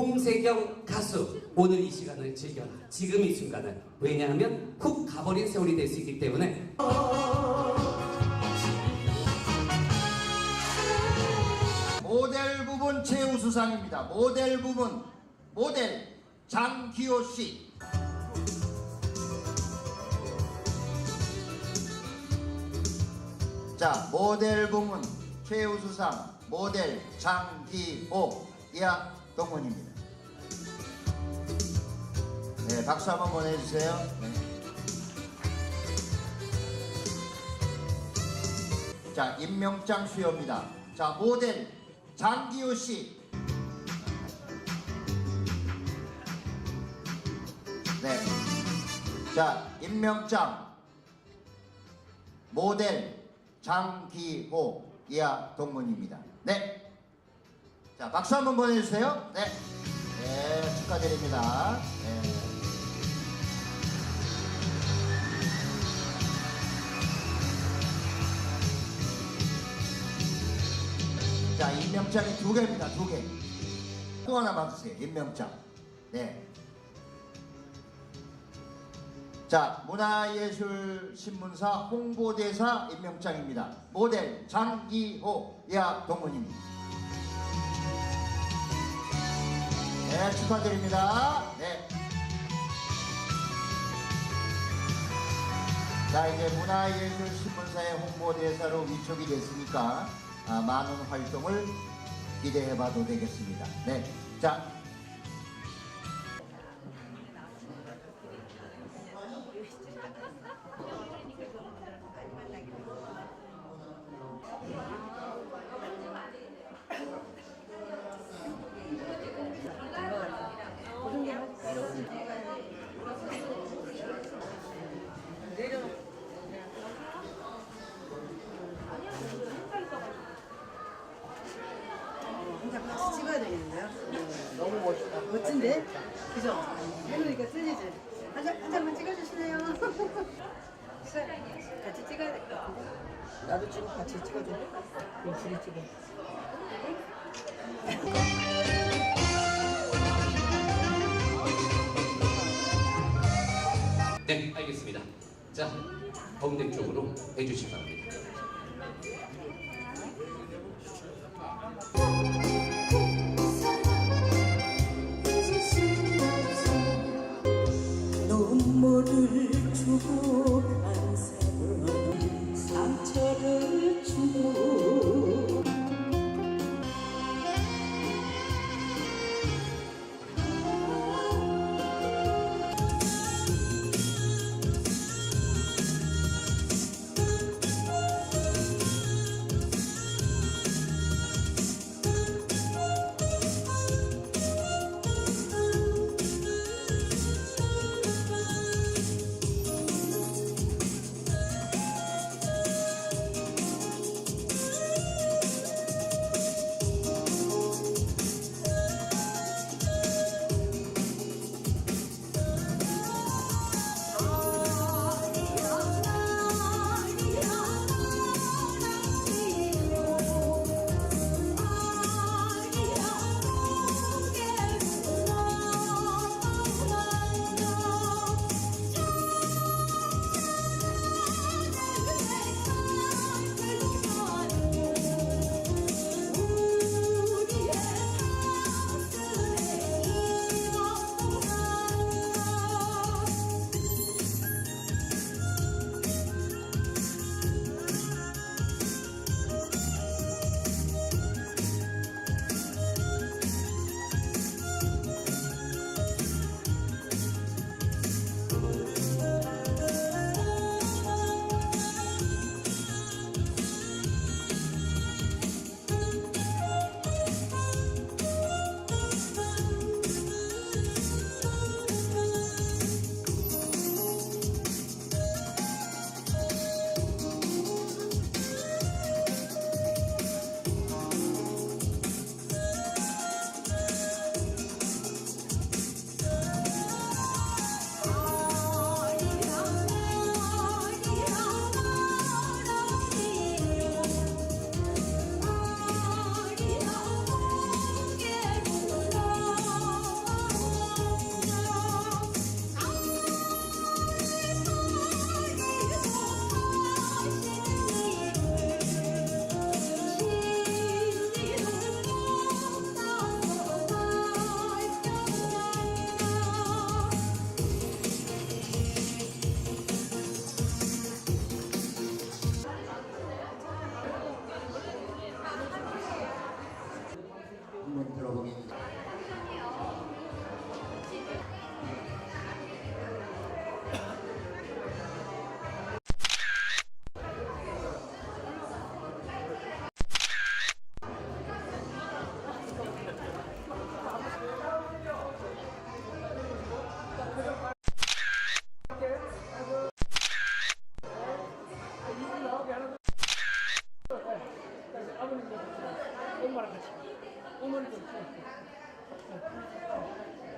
홍세경 가수 오늘 이 시간을 즐겨라. 지금 이 순간을. 왜냐하면 훅 가버린 세월이 될 수 있기 때문에. 모델 부분 최우수상입니다. 모델 부분. 모델. 장기호 씨. 자, 모델 부문. 최우수상. 모델 장기호. 이하 동문입니다. 네, 박수 한번 보내주세요. 네. 자, 임명장 수여입니다. 자, 모델 장기호 씨. 네. 자, 임명장 모델 장기호 이하 동문입니다. 네. 자, 박수 한번 보내주세요. 네. 네, 축하드립니다. 네. 자, 임명장이 두 개입니다. 두 개. 또 하나 봐주세요. 임명장. 네. 자, 문화예술 신문사 홍보대사 임명장입니다. 모델 장기호 야 동문입니다. 네, 축하드립니다. 네. 자, 이제 문화예술 신문사의 홍보대사로 위촉이 됐으니까 아, 많은 활동을 기대해봐도 되겠습니다. 네. 자, 혼자 같이 찍어야 되겠는데요? 너무 멋있다. 멋진데? 그죠? 해놓으니까 틀리지? 한, 장, 한 장만 찍어주실래요? 같이 찍어야 될 것 같은데? 나도 찍고 같이 찍어줘. 우리 둘이 찍어. 네 알겠습니다 자 가운데 쪽으로 해주시기 바랍니다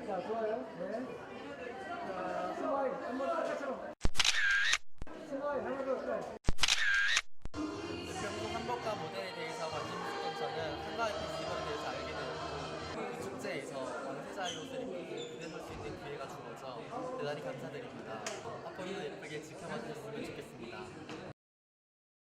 자, 좋아요. 네. 자, 스마일. 한번 아까처럼. 스마일. 하나, 둘, 셋. 평소 한복과 모델에 대해서 관심 있었던 저는 한가위 페스티벌에 대해서 알게 되었고 이 축제에서 왕세자의 옷을 입고 무대 설수 있는 기회가 주어져 대단히 감사드립니다. 앞으로도 예쁘게 지켜봐 주셨으면 좋겠습니다.